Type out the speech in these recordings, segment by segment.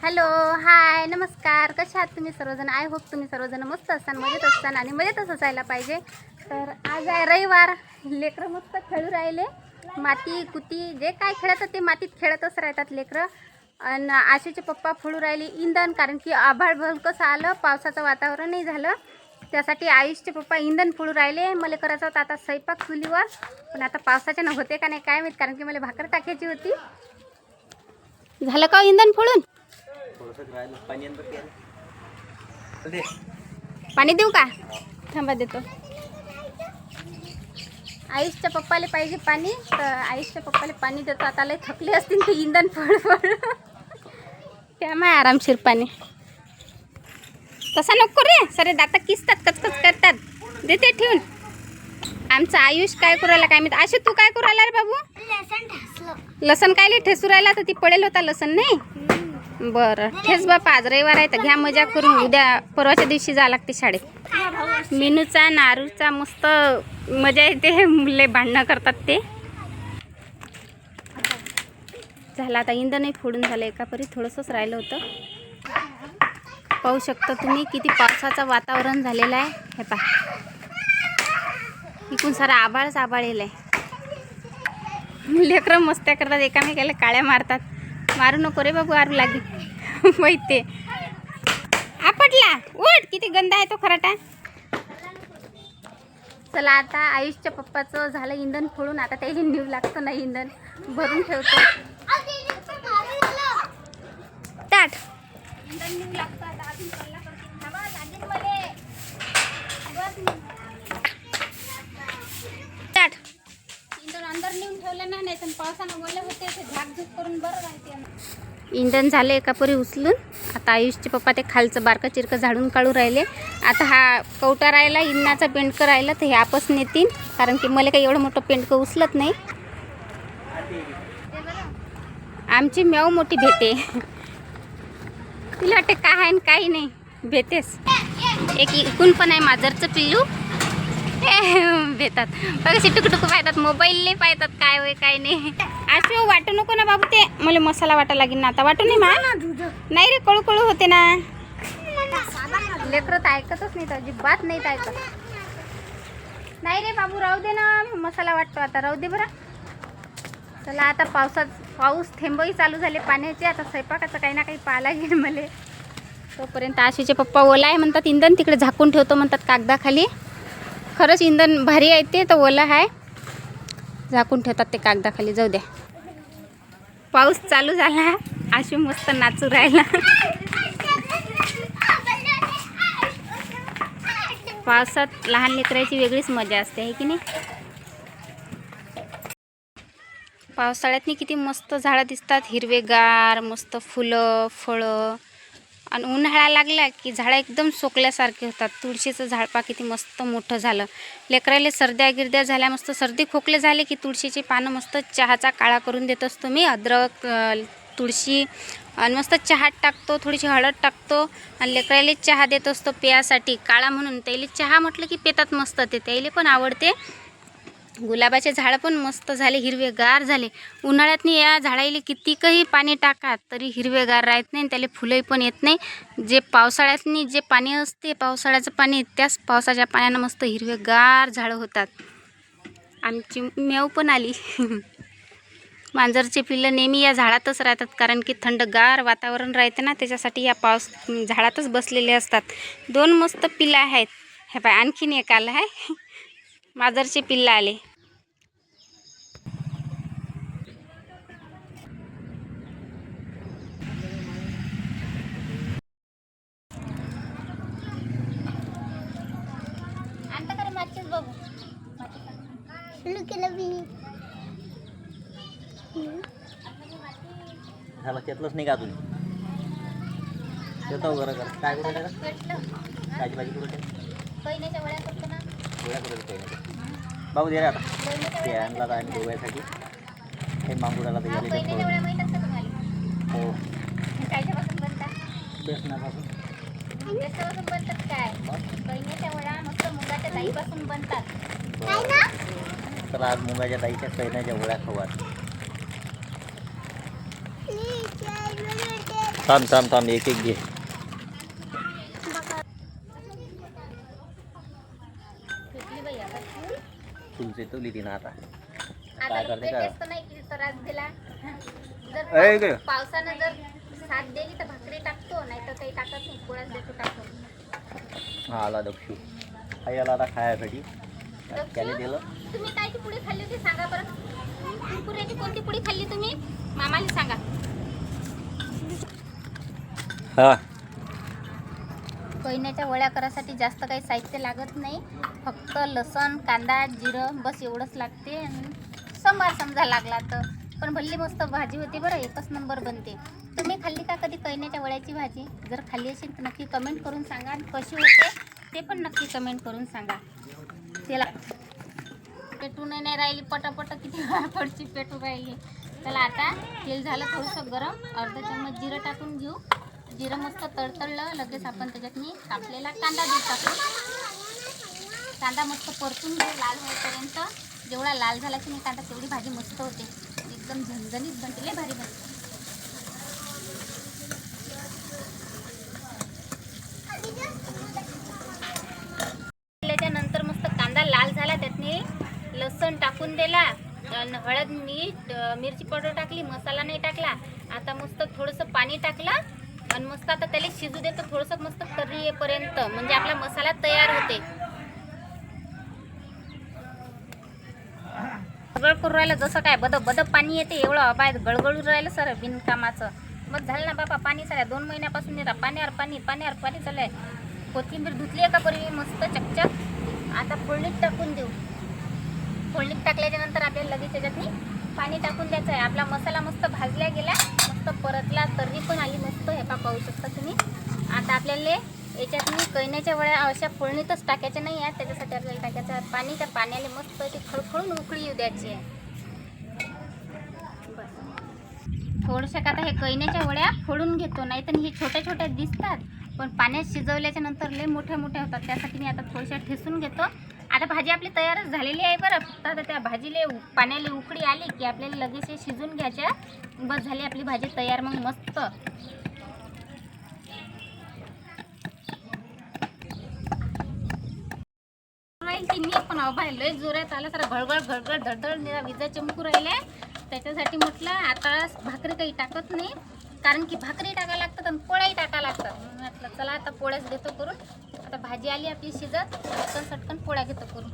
Hello hi नमस्कार. कशा आहात तुम्ही सर्वजण? आय होप तुम्ही सर्वजण मस्त असताना मजेत असताना आणि मजेतच असायला पाहिजे. तर आज आहे रविवार. लेकरं मस्त खेळू राहिले. माती कुती जे काय खेळतात ते मातीत खेळतच राहतात लेकरं. आणि आशेचे पप्पा फुलू राहिले इंधन कारण की आभाळ भल कसं आलं पावसाचं वातावरणही झालं. त्यासाठी आयुषचे पप्पा इंधन फुलू राहिले. मला करायचं होतं आता स्वयंपाक चुलीवर. पण आता पावसाच्यानं होते का नाही काय माहीत कारण की मला भाकर टाकायची होती. झालं का हो इंधन फोडून पाणी देऊ का? थांबा देतो. आयुषच्या पप्पाला पाहिजे पाणी तर आयुषच्या पप्पाला पाणी देतो. आता लय थकले असतील ते इंधन फळ फळ. त्या माय आरामशीर पाणी. तसा नको रे. सरे दाता किसतात कचकच करतात. देते ठेवून. आमचा आयुष काय करू राहिला काय माहीत? आशू तू काय करू राहिला रे बाबू? लसण काय ठेसू राहिला? तर ती पडेल होता लसण नाही? बरं. ठेच बापा आज रविवार आहे तर घ्या मजा करून उद्या परवाच्या दिवशी जा लागते शाळेत. मेनूचा नारूचा मस्त मजा येते मुले भांडणं करतात ते. झालं आता इंधनही फोडून झालं एका परी थोडंसंच राहिलं होतं. पाहू शकता तुम्ही किती पावसाचं वातावरण झालेलं आहे. हे पहा. इकून सारा आभाळच आभाळ आहे. लेकरं मस्त्या करतात एकामेकाला काळ्या मारतात. मारू नको रे बाबू आरू लागेल माहिती आपटला. उठ किती गंदा आहे तो खराटा. चला आता आयुषच्या पप्पाचं झालं इंधन फोडून आता त्याची न्यू लागतं ना इंधन. भरून ठेवतो. ताट. इंधन न्यू लागतं. पावसानं ओले होते ते झाकझूक करून बरं राहते इंधन झालं एका परी उचलून. आता आयुषचे पप्पा ते खालचं बारकं चिरकं झाडून काढू राहिले. आता हा कवटा राहिला इंधनाचा पेंडकं राहिला तर हे आपस नेतील कारण की मला काही एवढं मोठं पेंडकं उचलत नाही. आमची मेव मोठी भेटे. तिला वाटते काय आहे आणि काही नाही. भेटेस. एक इकून पण आहे माजरचं पिल्लू. भेतात बघा टुकू टुकू पाहतात मोबाईलले पाहतात काय होय काय नाही. आशू वाटू नको ना बाबू ते. मला मसाला वाटा लागेल ना आता. वाटू नाही मा? नाही रे कळू कळू होते ना. लेकरं तर ऐकतच नाही तर अजिबात नाही ऐकत. नाही रे बाबू राहू दे ना. मसाला वाटतो आता राहू दे बरं. चला आता पावसात पाऊस थेंबही चालू झाले पाण्याचे. आता स्वयंपाकाचं काही ना काही पाहायला लागेल मला. तोपर्यंत आशीचे पप्पा ओला आहे म्हणतात इंधन तिकडे झाकून ठेवतो म्हणतात कागदाखाली. खरंच इंधन भारी आहे ते तर ओलं आहे. झाकून ठेवतात ते कागदाखाली जाऊ द्या. पाऊस चालू झाला अशी मस्त नाचू राहिला. पावसात लहान लेकराची वेगळीच मजा असते आहे की नाही? पावसाळ्यातनी किती मस्त झाडं दिसतात हिरवेगार मस्त फुलं फळं. आणि उन्हाळा लागला की झाडं एकदम सोकल्यासारखे होतात. तुळशीचं झाडपा किती मस्त मोठं झालं. लेकराले सर्द्या गिरद्या झाल्या मस्त. सर्दी खोकले झाले की तुळशीची पानं मस्त चहाचा काळा करून देत असतो मी. अद्रक तुळशी आणि मस्त चहात टाकतो थोडीशी हळद टाकतो आणि लेकराले चहा देत असतो पेयासाठी. काळा म्हणून. त्याला चहा म्हटलं की पेतात मस्त. ते त्याला पण आवडते. गुलाबाचे झाडं पण मस्त झाले हिरवेगार झाले. उन्हाळ्यातनी या झाडाला कितीकही पाणी टाका तरी हिरवेगार राहत नाही आणि त्याला फुलंही पण येत नाही. जे पावसाळ्यातनी जे पाणी असते पावसाळ्याचं पाणी त्याच पावसाच्या पाण्यानं मस्त हिरवेगार झाडं होतात. आमची मेव पण आली. मांजरचे पिल्लं नेहमी या झाडातच राहतात कारण की थंडगार वातावरण राहते ना त्याच्यासाठी या पावस झाडातच बसलेले असतात. दोन मस्त पिल्लं आहेत. हे पाय आणखीन एक आलं आहे. मांजरचे पिल्लं आले आणता का रे माचीस बाबू झालं त्यातलंच नाही का अजून. येतो बरं कर काय करू टाका? काळजी भाजी करू टाका कैन्याच्या वड्या करतो ना? गोळ्या करू नाही बाबू दे रे आता. ते आणला आम्ही दोघांसाठी हे मागुडाला तर गेले माहीत तुम्हाला हो. कायच्यापासून बनतात बेसनापासून. बनतात काय? कैन्याच्या वड्या मस्त मुगाच्या दाईपासून बनतात. तर आज मुगाच्या दाईच्या कैनाच्या गोळ्या आज थांब थांब थांब एक एक घे. तुलचे तुली तिनं आता. आता काय करते. पाव- पावसानं जर साथ दिली तर भाकरी टाकतो नाही तर काही टाकत नाही. पोळ्याच देतो टाकून हा आला दक्षू आई आला आता खायासाठी. त्याला दिलं तुम्ही कायची पुडी खाल्ली होती सांगा बरं. कुरकुऱ्याची कोणती पुडी खाल्ली तुम्ही? मामाला सांगा. हा. कैन्याच्या वड्या करायसाठी जास्त काही साहित्य लागत नाही. फक्त लसण कांदा जिरं बस एवढंच लागते आणि संभार समजा लागला तर. पण भल्ली मस्त भाजी होती बरं एकच नंबर बनते. तुम्ही खाल्ली का कधी कैन्याच्या वड्याची भाजी? जर खाल्ली असेल तर नक्की कमेंट करून सांगा आणि कशी होते ते पण नक्की कमेंट करून सांगा. त्याला पेटून नाही राहिली पटापट किती पडची पेटून राहिली. त्याला आता तेल झालं थोडंसं गरम. अर्धा चम्मच जिरं टाकून घेऊ. जिरं मस्त तळतळलं. लगेच आपण त्याच्यात मी कापलेला कांदा देऊ टाकू. कांदा मस्त परतून घेऊ लाल होईपर्यंत. जेवढा लाल झाला की नाही कांदा तेवढी भाजी मस्त होते. एकदम झणझणीत बनते लय भारी बनते नंतर मस्त कांदा लाल झाला त्यातनी लसण टाकून दिला. हळद मीठ मिरची पावडर टाकली मसाला नाही टाकला. आता मस्त थोडंसं पाणी टाकलं. आणि मस्त आता त्याला शिजू देतो थोडंसं मस्त तर्री येईपर्यंत. म्हणजे आपला मसाला तयार होते. गळगळ राहिलं जसं काय बद बद पाणी येते एवढं बाय गळगळून राहिलं सर बिनकामाचं. मग झालं ना बापा पाणी साऱ्या दोन महिन्यापासून येतात पाण्यावर पाणी पाण्यावर पाणी झालंय. आहे कोथिंबीर धुतली आहे का बरी मस्त चकचक. आता फोडणीत टाकून देऊ. फोडणीत टाकल्याच्या नंतर आपल्याला लगेच त्याच्यातनी पाणी टाकून द्यायचं आहे. आपला मसाला मस्त भाजला गेला मस्त परतला तर्री पण आली मस्त हे पा पाहू शकता तुम्ही. आता आपल्याला याच्यात मी कैन्याच्या वड्या अशा फोडणीतच टाकायच्या नाही आहेत. त्याच्यासाठी आपल्याला टाकायचं आहे? पाणी त्या पाण्याला मस्त अशी खळखळून उकळी येऊ द्यायची आहे. थोडशा आता हे कैन्याच्या वड्या फोडून घेतो नाही तर हे छोट्या छोट्या दिसतात पण पाण्यात शिजवल्याच्या नंतर लय मोठ्या मोठ्या होतात. त्यासाठी मी आता थोडशा ठेसून घेतो. आता भाजी आपली तयारच झालेली आहे बरं. फक्त आता त्या भाजीले उ- पाण्याला उकडी आली की आपल्याला लगेच हे शिजून घ्यायच्या. बस झाली आपली भाजी तयार मग मस्त. राहील मी पण अभाय लय जोरात आला तर घळघळ घळघळ धडधड निरा विजा चमकू राहिले त्याच्यासाठी म्हटलं आता भाकरी काही टाकत नाही. कारण की भाकरी टाकायला लागतात आणि पोळ्याही टाकायला लागतात. म्हटलं चला आता पोळ्याच देतो करून. आता भाजी आली आपली शिजत सटकन सटकन पोळ्या घेतो करून.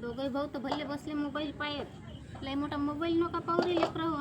दोघंही भाऊ तर भल्ले बसले मोबाईल पाहत लय मोठा मोबाईल नका पाहू रे लेकरं हो.